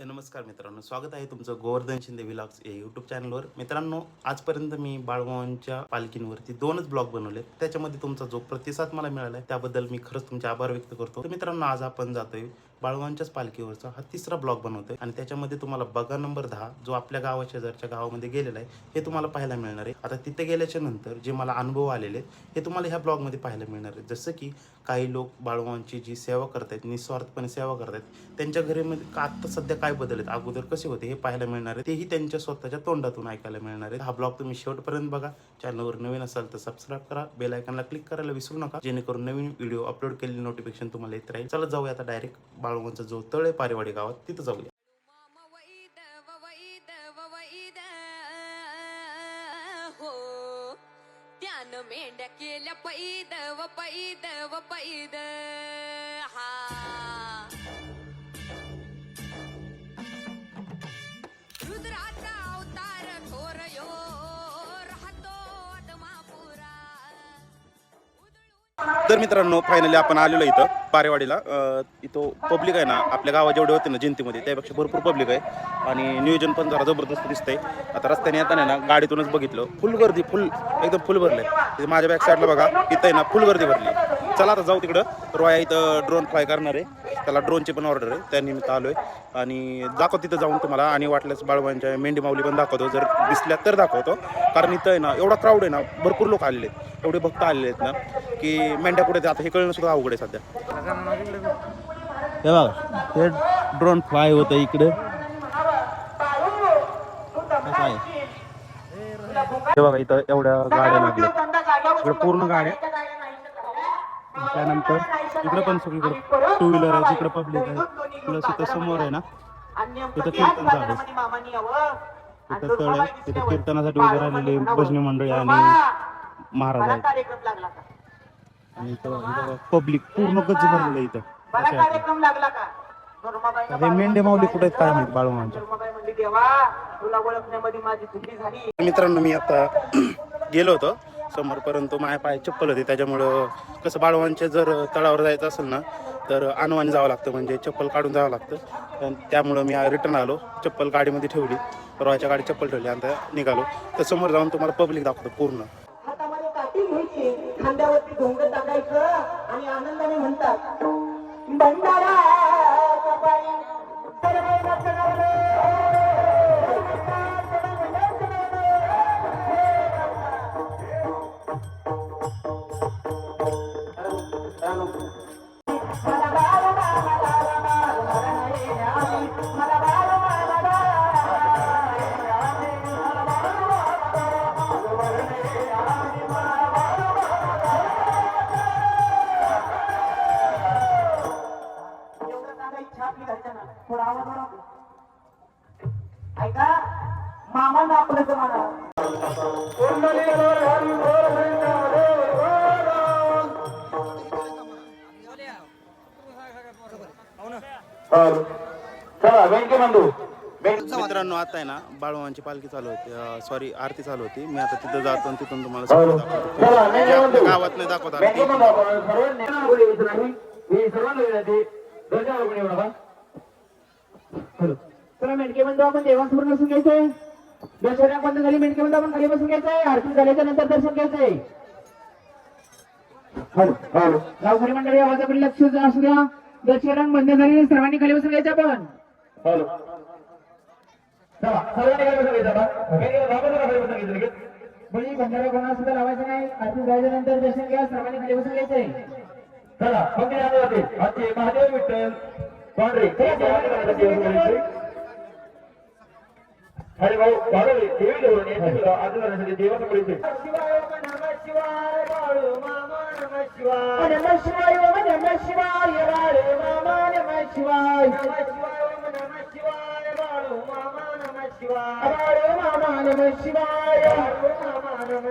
नमस्कार मित्रांनो. स्वागत आहे तुमचं गोवर्धन शिंदे विलॉग्स या यूट्यूब चॅनलवर मित्रांनो आजपर्यंत मी बाळगावांच्या पालखींवरती दोनच ब्लॉग बनवले त्याच्यामध्ये तुमचा जो प्रतिसाद मला मिळाला आहे त्याबद्दल मी खरंच तुमचे आभार व्यक्त करतो. तर मित्रांनो आज आपण जातोय बाळवांच्याच पालखीवरचा हा तिसरा ब्लॉग बनवतोय. आणि त्याच्यामध्ये तुम्हाला बगा नंबर दहा जो आपल्या गावा शेजारच्या गावामध्ये गेलेला आहे हे तुम्हाला पाहायला मिळणार आहे. आता तिथे गेल्याच्यानंतर जे मला अनुभव आलेले आहेत हे तुम्हाला ह्या ब्लॉगमध्ये पाहायला मिळणार आहे. जसं की काही लोक बाळवांची जी सेवा करतायत निस्वार्थपणे सेवा करतायत त्यांच्या घरीमध्ये का आत्ता सध्या काय बदल आहेत अगोदर कसे होते हे पाहायला मिळणार आहे. तेही त्यांच्या स्वतःच्या तोंडातून ऐकायला मिळणार आहे हा ब्लॉग तुम्ही शेवटपर्यंत बघा. चॅनलवर नवीन असाल तर सबस्क्राईब करा. बेल आयकॉनला क्लिक करायला विसरू नका. जेणेकरून नवीन व्हिडिओ अपलोड केलेली नोटिफिकेशन तुम्हाला येत राहील. चला जाऊया आता डायरेक्ट बाळवांचा जो तळ आहे पारेवाडी गावात तिथं जाऊया. मामा वैद हो त्यानं मेंढ्या केल्या पैद व पैद व पैद तर मित्रांनो फायनली आपण आलेलो इथं पारेवाडीला इथं पब्लिक आहे ना आपल्या गावात जेवढे होते ना जयंतीमध्ये त्यापेक्षा भरपूर पब्लिक आहे. आणि नियोजन पण जरा जबरदस्त दिसतंय. आता रस्त्याने येताना ना गाडीतूनच बघितलं. फुल गर्दी फुल एकदम फुल भरले आहे माझ्या बॅक साईडला बघा इथं आहे ना फुल गर्दी भरली. चला आता जाऊ तिकडं. रोया इथं ड्रोन फ्लाय करणार आहे. त्याला ड्रोनची पण ऑर्डर आहे. त्यानिमित्त आलो आहे आणि दाखव तिथं जाऊन तुम्हाला. आणि वाटल्यास बाळवांच्या मेंढी माऊली पण दाखवतो. जर दिसल्या तर दाखवतो. कारण इथं आहे ना एवढा क्राऊड आहे ना भरपूर लोक आलेले आहेत. एवढे भक्त आलेले आहेत ना. की मेंढ्या कुठे जातात हे कळणं सुद्धा अवघड आहे सध्या. हे बघा ते ड्रोन फ्लाय होतं इकडे. कसं आहे. हे बघा इथं एवढ्या गाड्या लागल्या इकडे पूर्ण गाड्या. त्यानंतर इकडे पण सगळीकडे टू व्हीलर आहे तिकडे पब्लिक आहे. प्लस इथं समोर आहे ना तिथं कीर्तन चालू आहे. तिथं तळ आहे तिथं कीर्तनासाठी उभे राहिलेले भजनी मंडळी आणि महाराज आहेत. पब्लिक पूर्ण गच्च भरलेलं आहे इथं. हे मेंढे माऊली कुठे आहेत? काय माहीत? बाळूमांच्या धर्माबाई म्हणली देवा तुला ओळखण्यामध्ये माझी चुकी झाली. मित्रांनो मी आता गेलो होतो समोर परंतु माझ्या पाय चप्पल होती. त्याच्यामुळं कसं बाळवांचे जर तळावर जायचं असेल ना तर अनुवाने जावं लागतं. म्हणजे चप्पल काढून जावं लागतं. आणि त्यामुळं मी रिटर्न आलो. चप्पल गाडीमध्ये ठेवली. परवाच्या गाडी चप्पल ठेवली आणि त्या निघालो. तर समोर जाऊन तुम्हाला पब्लिक दाखवतो पूर्ण. आणि आनंदाने म्हणतात भंडारा चला मित्रांनो आता आहे ना बाळवांची पालखी चालू होती सॉरी आरती चालू होती. मी आता तिथं जातो आणि तिथून तुम्हाला गावात नाही दाखवत. चला. मेंढके बंधू आपण देवासमोर बसून घ्यायचंय. दर्शना बंद झाली मेंढके बंधू आपण खाली बसून घ्यायचंय. आरती झाल्याच्यानंतर दर्शन घ्यायचंय. गावकरी मंडळी आवाजाकडे लक्ष असू द्या. दर्शन बंद झाली सर्वांनी खाली बसून घ्यायचं आपण. म्हणजे भंडारा कोणा सुद्धा लावायचं नाही. आरती झाल्याच्यानंतर दर्शन घ्या सर्वांनी खाली बसून घ्यायचंय चला महादेव विठ्ठल. पांढरे. भाऊ देवी आजूबाजूसाठी शिवाय ओम नमः शिवाय बाळू मामा नमः शिवाय नमः शिवाय ओम नमः शिवाय बाळू मामा नमः शिवाय नमः शिवाय ओम नमः शिवाय बाळू मामा नमः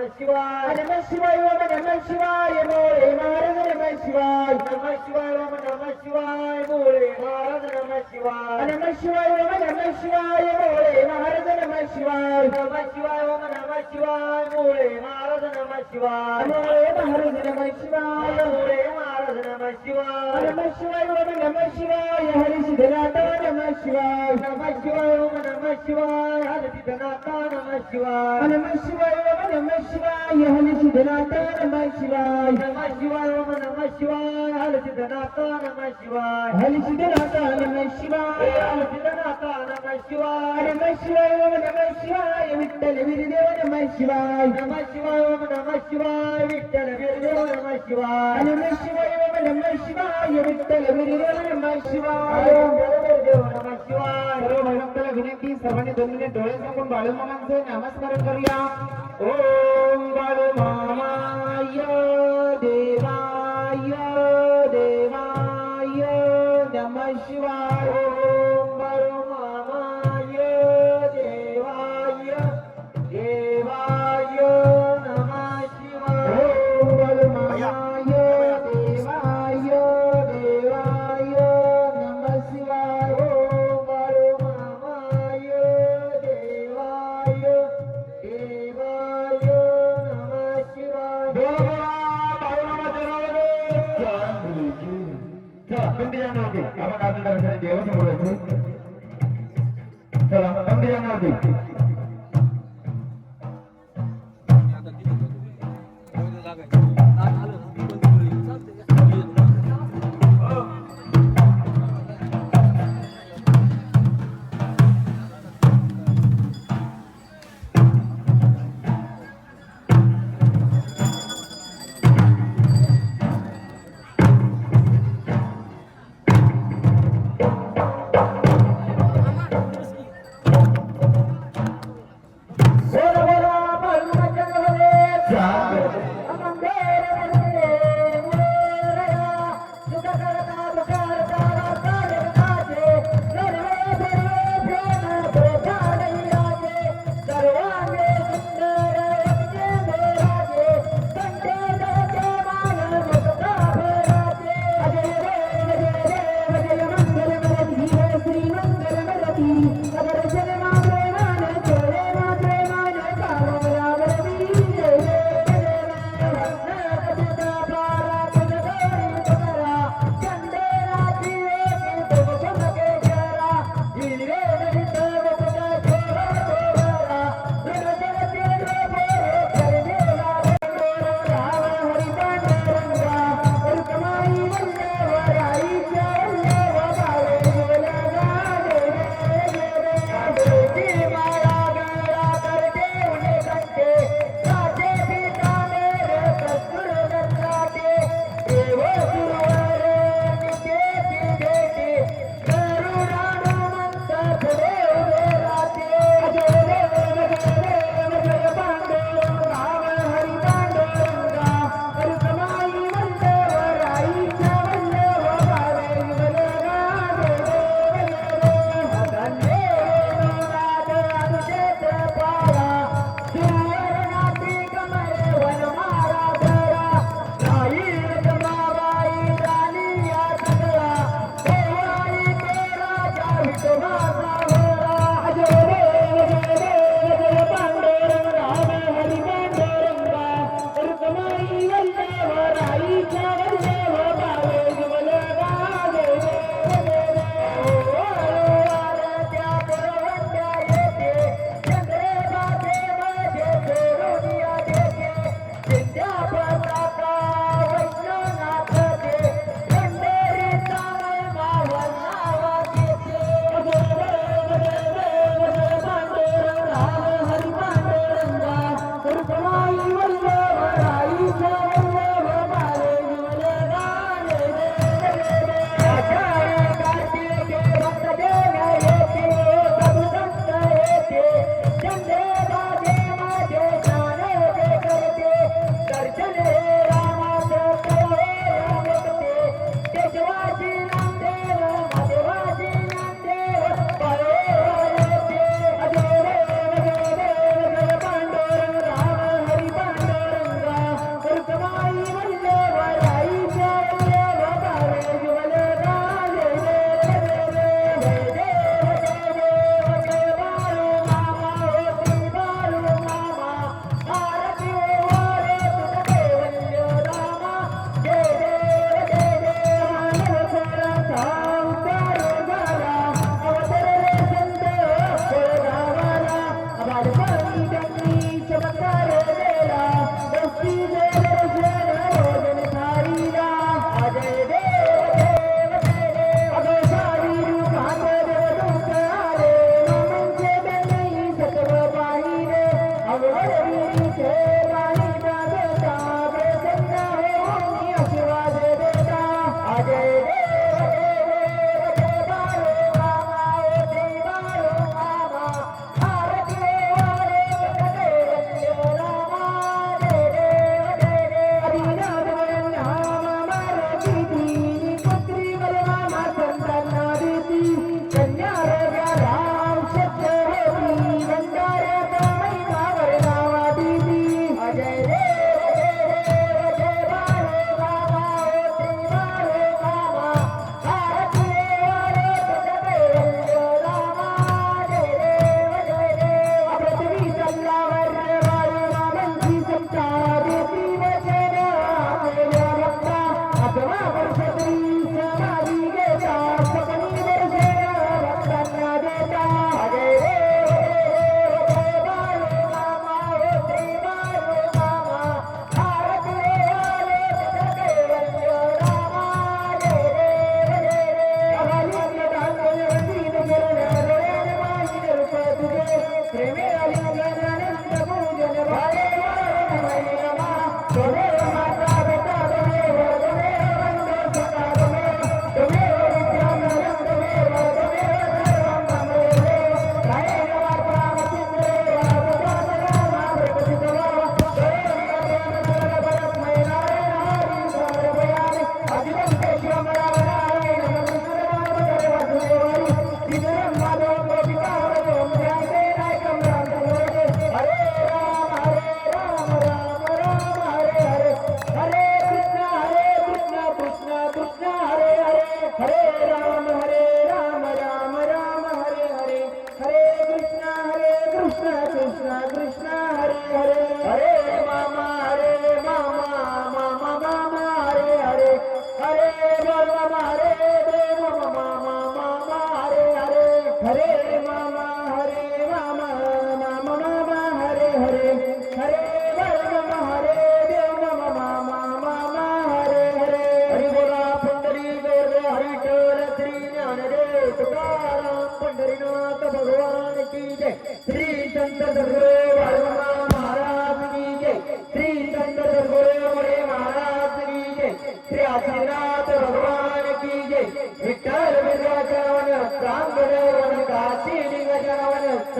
शिवाय बाळू मामा नमः शिवाय बाळू मामा नमः शिवाय नमः शिवाय ओम नमः शिवाय मोरे महाराज नमः शिवाय नमः शिवाय ओम नमः शिवाय मोरे महाराज नमः शिवाय नमः शिवाय ओम नमः शिवाय मोरे महाराज नमः शिवाय नमः शिवाय ओम नमः शिवाय मोरे महाराज नमः शिवाय मोरे महाराज नमः शिवाय मोरे महाराज नमः शिवाय नम शिवाय ओम नम शिवाय हरी सिद्धनाथ नम शिवाय नम शिवाय ओम नम शिवाय हरी सिद्धनाथ नम शिवाय नम शिवाय ओम नम शिवाय हरी सिद्धनाथ नम शिवाय नम शिवाय ओम नम शिवाय हरी सिद्धनाथ नम शिवाय हरी सिद्धनाथ नम शिवाय हरी सिद्धनाथ नम शिवाय नम शिवाय ओम नम शिवाय विठ्ठल वीरदेव नम शिवाय. नम शिवाय ओम नम शिवाय विठ्ठल वीरदेव नम शिवाय. नम शिवाय ओम नम शिवाय विठ्ठल वीरदेव नम शिवाय. वीरदेव नम शिवाय. सर्व भक्ताला विनंती सर्वांनी दोन मिनिट डोळे झाकून बाळूमामांचे नामस्मरण करूया. ओम बाळूमामाय देवाय देवाय नम शिवाय. चला पंडित यांना बोला Tchau.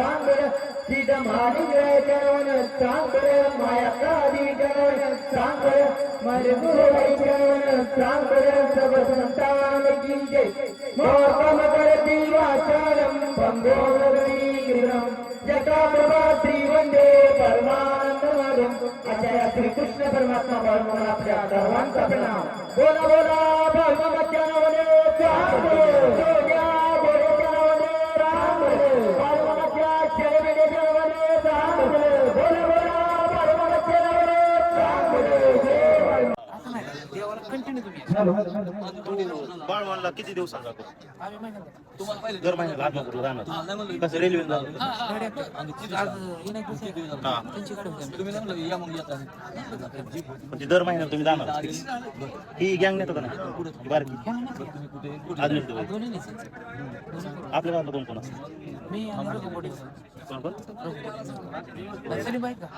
लिंगचरण चांगलं सिद्ध महालिंगचरण चांगलं मायाकादी चरण चांगलं मरगुरवाई चरण चांगलं सब संतान की मोहम मोहकम करती वाचालम बंगोरगणी गिरम जटा प्रभा श्री वंदे परमानंद माधव आचार्य श्री कृष्ण परमात्मा भगवान आपल्या सर्वांचा प्रणाम. बोला बोला भगवत्या वने चांगले किती दर महिन्याला आत्मापूरला जाणार कसं रेल्वे हा म्हणजे दर महिन्याला तुम्ही जाणार? ही गँग नेतो का नाही बारकी. अजून एक दिवस. आपल्या गावात कोण कोण असतं? कोण कोण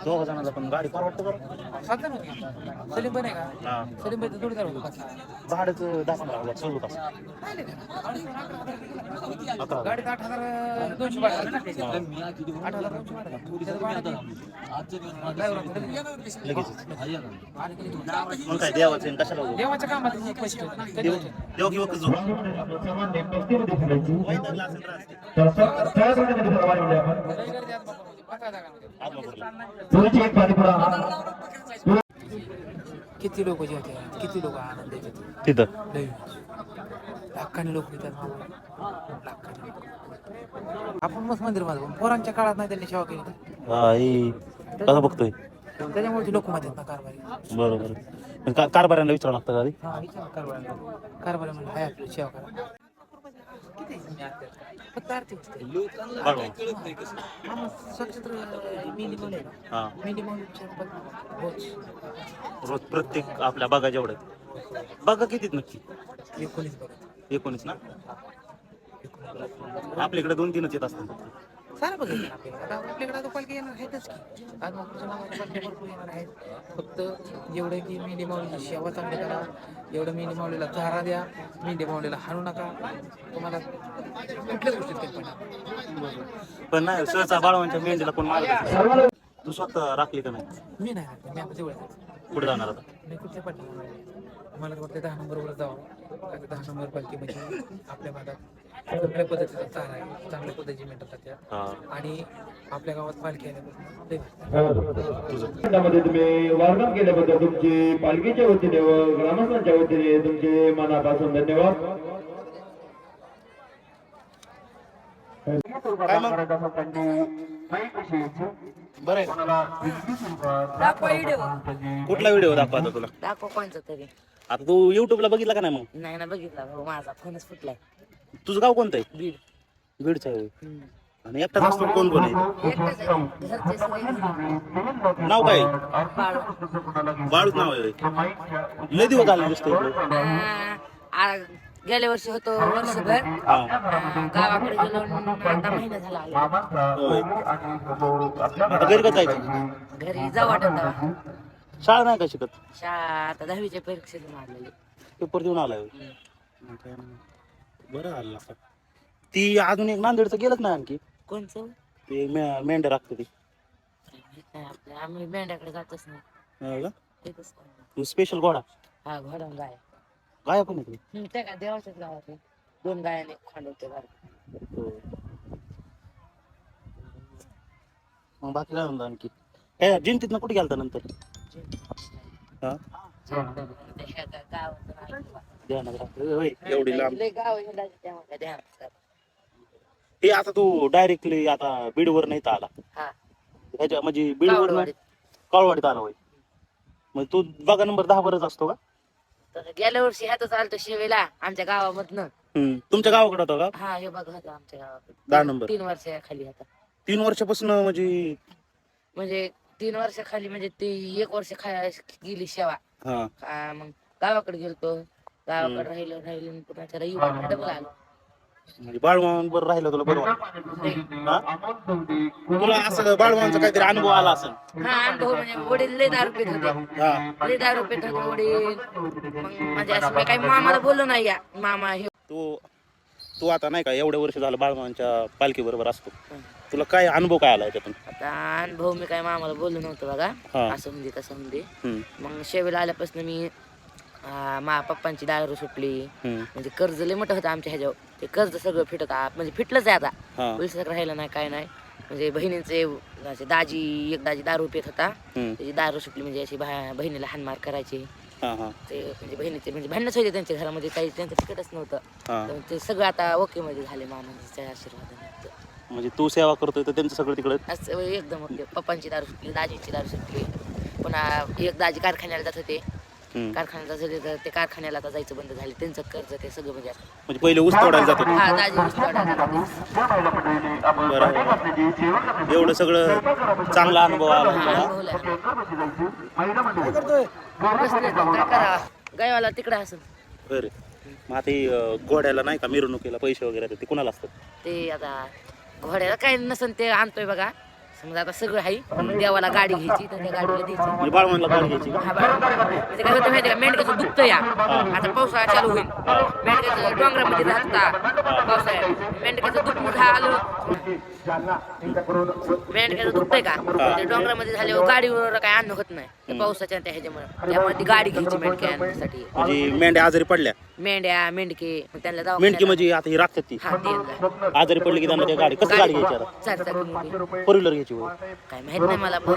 दोघं जणांना पण गाडी परवडतो बरं सलीम पण आहे का हा सलीम भाई जोडीदार होतो भाडंच दहा पंधरा हजार सोडू का अकरा गाडीत आठ हजार दोनशे आठ हजार दोनशे त्याचं मग काय देवाचं आणि कशाला देवाच्या कामात पैसे देव देव किंवा फिरायची तर आपण किती लोक जे होते किती लोक आनंद तिथं? लाखांनी लोक येतात. लाखांनी आपण मस्त मंदिरमध्ये पोरांच्या काळात नाही त्यांनी सेवा केली कसं बघतोय? त्याच्यामुळे लोक मध्ये ना कारभारी. बरोबर. कारभाऱ्यांना विचारावं लागतं का हा विचार कारभारी कारभारी म्हणजे हाय आपली सेवा करा किती तुम्ही आरती करता? फक्त हा. रोज. रोज प्रत्येक आपल्या बागा जेवढ्या आहेत. बागा कितीत नक्की. एकोणीस एकोणीस ना? आपल्याकडे दोन तीनच येत असतात सारं बघितलं आपल्याला. आता आपल्याकडे आता पालखी येणार आहेतच की. आज महापुरुषाच्या नावाने पालखी भरपूर येणार आहेत. फक्त जेवढं की मेंढी माऊलीची सेवा चांगली करा. एवढं मेंढी माऊलीला चारा द्या. मेंढी माऊलीला हाणू नका. तुम्हाला कुठल्याच गोष्टीत काही पडणार पण नाही सहसा बाळवांच्या मेंढीला कोण मारत तू स्वतः राखली का नाही? मी नाही राहत, मी आता जवळ आहे. पुढे जाणार आता? मी कुठल्या पाठी मला तर वाटतं दहा नंबरवर जावं. आता दहा नंबर पालखी म्हणजे आपल्या भागात चांगल्या पद्धतीचा चारा आहे. चांगल्या पद्धतीची मेंढतात त्या हा. आणि आपल्या गावात पालखी आल्यापासून भारी. तुम्ही वर्णन केल्याबद्दल तुमचे पालखीच्या वतीने व ग्रामस्थांच्या वतीने तुमचे मनापासून धन्यवाद. बरं कुठला व्हिडिओ दाखवा आता तुला? दाखवा कोणचा तरी. आता तू युट्यूबला बघितला का नाही मग? नाही ना बघितला भाऊ माझा फोनच फुटलाय. तुझं गाव कोणतं आहे बीड बीडचं आहे होय. आणि एकटाच असतो कोण कोण आहे आहे. नाव काय बाळ बाळूच नाव आहे होय. लय दिवस झाले इकडे गेल्या वर्षी होतो वर्षभर हा गावाकडे गेलो आता महिना झाला आलो. होय. आता घरी का जायचं घरी जाऊ वाटत तेव्हा. शाळा नाही का शिकत शाळा आता दहावीच्या परीक्षेत मारलेली पेपर देऊन आलाय होय. मग काय नाही. बरं आलं. ती अजून एक नांदेडचं गेलंच नाही आणखी. कोणचं? ते मे- मेंढ्या राखते ती. आपलं? आम्ही मेंढ्याकडे जातच नाही. हो का? तू स्पेशल घोडा. हा घोडा गाय. गाय पण हम्म, त्या काय देवाच्याच गावात आहे. दोन गायाने खांडवते गाय हो. मग बाकी काय म्हणतो आणखी? काय जिंतीतनं कुठे गेलता नंतर? हा? ते एवढी लांब. हे आता तू डायरेक्टली आता बीडवर नाही आला. हा ह्याच्या म्हणजे बीडवर कावडवाडीत. काळवाडीत आला होय. मग तू बघा नंबर दहा वरच असतो का? तर गेल्या वर्षी ह्यातच आलतो शिवेला आमच्या गावामधनं. तुमच्या गावाकडे होता का? हा हे बघा होता आमच्या गावात दहा नंबर तीन वर्ष खाली आता तीन वर्षापासून म्हणजे म्हणजे तीन वर्ष खाली म्हणजे ती एक वर्ष खा गेली हा. आ, मग गावाकडे गेलतो. गावाकडे राहिलो राहिलो पुन्हा रविवार डबल आलो. म्हणजे राहिलं तुला बरं वाटतं हा? तुला असं बाळवांचा काहीतरी अनुभव आला असेल? हा अनुभव म्हणजे वडील लय दारू पित होते. हा. लय दारू पित होते वडील. मग म्हणजे असं मी काही मामाला बोललो नाही या. मामा हे तू तू आता नाही का एवढे वर्ष झालं पालखी बरोबर असतो. तुला काय अनुभव काय आला त्यातून आता अनुभव मी काय मामाला बोललो नव्हतं बघा. असं म्हणजे तसं म्हणजे. हम्म, मग शेवेला आल्यापासून मी आ, मा पप्पांची दारू सुटली. हम्म, म्हणजे कर्ज लय मोठं होतं आमच्या ह्याच्यावर. ते कर्ज सगळं फिटत आ- म्हणजे फिटलंच आहे आता. हा. पोलिसात राहिलं नाही काय नाही. म्हणजे बहिणींचे असे दाजी एक दाजी दारू पित होता. हम्म, त्याची दारू सुटली म्हणजे अशी भा- बहिणीला हानमार करायची. हा हा. ते म्हणजे बहिणीचे म्हणजे भांडणच व्हायचे त्यांच्या घरामध्ये काही त्यांचं फिकटच नव्हतं. हा. तर ते सगळं आता ओके मध्ये झाले मामाच्या आशीर्वादाने म्हणजे तू सेवा करतोय तर त्यांचं सगळं तिकडे असं एकदम ओके. पप्पांची दारू सुटली दाजीची दारू सुटली. पुन्हा एक दाजी कारखान्याला जात होते. कारखान्याला तर ते कारखान्याला आता जायचं बंद झाले त्यांचं कर्ज ते सगळं म्हणजे असं. म्हणजे पहिले ऊस तोडायला जात होते हा दाजी ऊस तोडायला जात होते. बरं. एवढं सगळं चांगला अनुभव आला. अनुभवलंय. काय करावं गायवाला तिकडे असं बरं. मग आता हे, अं, घोड्याला नाही का मिरवणुकीला पैसे वगैरे ते कुणाला असतात? ते आता घोड्याला काय नसन ते आणतोय बघा. समजा आता सगळं आहे देवाला गाडी घ्यायची तर त्या गाडीला द्यायची. बाळवांना गाडी घ्यायची हा बरं. काय होतं माहिती का? मेंढक्याचं दुखतं या. आता पावसाळा चालू होईल. मेंढक्याचं डोंगरामध्ये राहता पावसाळ्यात. मेंढक्याचं दुख झालं मेंढक्याचं दुखतंय का? ते डोंगरामध्ये झाल्यावर गाडीवर काय अन्न होत नाही. ते पावसाच्या त्या ह्याच्यामुळे. त्यामुळे ती गाडी घ्यायची मेंढक्या आणण्यासाठी. म्हणजे मेंढ्या आजारी पडल्या? मेंढ्या मेंढके मग त्यांना मेंढकी दवाखान्यात- म्हणजे आता ही राखतात ती. हा ते आजारी पडली की त्यांना त्या गाडी कसं गाडी घ्यायची आता. फोर व्हीलर घ्यायची होय. काय माहीत नाही मला पण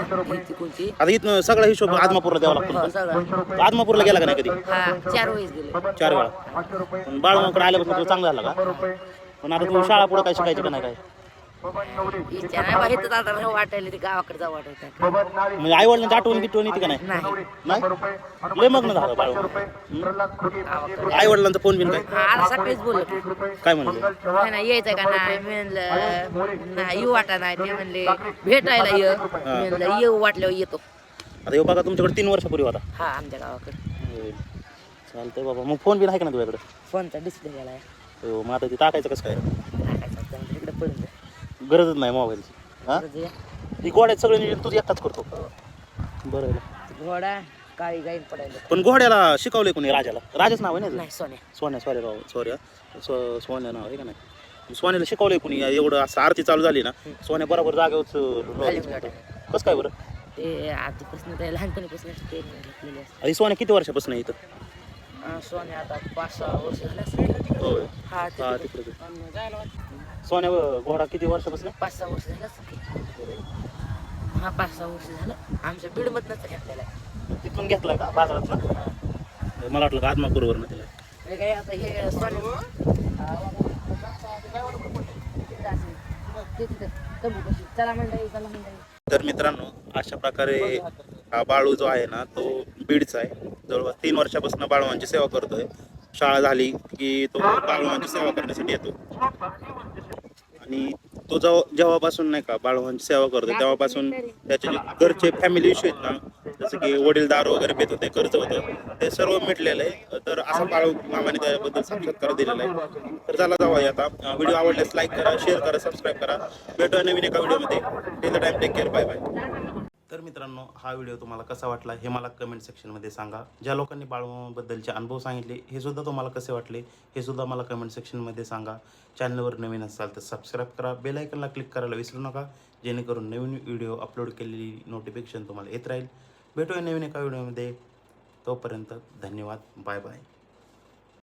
कोणती? आता इथनं सगळा हिशोब आदमापूरला द्यावा हो लागतो सगळं आदमापूरला गेला का नाही कधी? हा चार वेळेस गेले. चार वेळा. पण बाळवांकडे आल्यापासून तुला चांगला झाला का? पण आता तू शाळा पुढे काय शिकायचं का नाही काय? इच्छा नाही बा इथं आता राहू वाटायला ते गावाकडे जाऊ वाटत. म्हणजे आई वडिलांची आठवण बिटवण येते का नाही? नाही. नाही? लय मग्न झालं बाळवा आई वडिलांचा फोन बिन काय? आता सकाळीच बोललो. काय म्हणलं? नाही नाही यायचं का नाही? मी म्हणलं नाही येऊ वाटा नाही. ते म्हणले भेटायला ये. मी म्हणलं येऊ वाटल्यावर येतो. आता हे बघा तुमच्याकडे तीन वर्षापूर्वी होता. हा आमच्या गावाकडे. चालतंय बाबा. मग फोन बिन आहे का ना तुझ्याकडे? फोनचा डिस्प्ले गेलाय. हो मग आता ते टाकायचं कसं काय? टाकायचा इकडे पडून. गरजच नाही मोबाईलची. हा? ये. ही गोड्यात सगळे नियोजन तुझं एकटाच करतो. बरं आहे. घोडा काळी गाईन पडायला. पण घोड्याला शिकवलंय कोणी राजाला? राजाच नाव आहे ना नाही सोन्या. सोन्या सॉरी राव सॉरी सो सोन्या नाव आहे का नाही? सोन्याला शिकवलंय कोणी? एवढं असं आरती चालू झाली ना सोन्या बरोबर खाली जागेवर जातं. कसं काय बरं? ते आधीपासून ते लहानपणीपासून ते घेतलेले सोन्या किती वर्षापासून आहे इथं? सोन्या आता पाच सहा वर्ष झाले हा हा तिकडे. तिकडे सोन्या घोडा किती वर्षापासून? पाच सहा वर्ष झालं. हा पाच सहा वर्ष झालं. आमच्या बीडमधनंच घेतलेला आहे तिथून घेतलाय का बाजारात मला वाटलं का आत्मापूरवर ना तिला काय आता हे सोन्या. ते तिथं तंबूपाशी. चला मंडळी चला मंडळी तर मित्रांनो अशा प्रकारे हा बाळू जो आहे ना तो बीडचा आहे. जवळपास तीन वर्षापासून बाळवांची सेवा करतोय. शाळा झाली की तो बाळवांची सेवा करण्यासाठी येतो. आणि तो जेव्हा जेव्हापासून नाही का बाळवांची सेवा करतो तेव्हापासून त्याचे जे घरचे फॅमिली इश्यू आहेत ना जसं की वडील दारू वगैरे पेत होते कर्ज होतं ते सर्व मिटलेलं आहे. तर असा बाळू मामाने त्याबद्दल साक्षात्कार दिलेला आहे. तर चला जाऊया आता. व्हिडिओ आवडल्यास लाईक करा शेअर करा सबस्क्राईब करा. भेटूया नवीन एका व्हिडिओमध्ये. Till the time take care bye bye तर मित्रांनो हा व्हिडिओ तुम्हाला कसा वाटला हे मला कमेंट सेक्शनमध्ये सांगा. ज्या लोकांनी बाळमामाबद्दलचे अनुभव सांगितले हे सुद्धा तुम्हाला कसे वाटले हे सुद्धा मला कमेंट सेक्शनमध्ये सांगा. चॅनलवर नवीन असाल तर सबस्क्राईब करा. बेल आयकनला क्लिक करायला विसरू नका. जेणेकरून नवीन व्हिडिओ अपलोड केलेली नोटिफिकेशन तुम्हाला येत राहील. भेटूया नवीन एका व्हिडिओमध्ये. तोपर्यंत धन्यवाद. Bye bye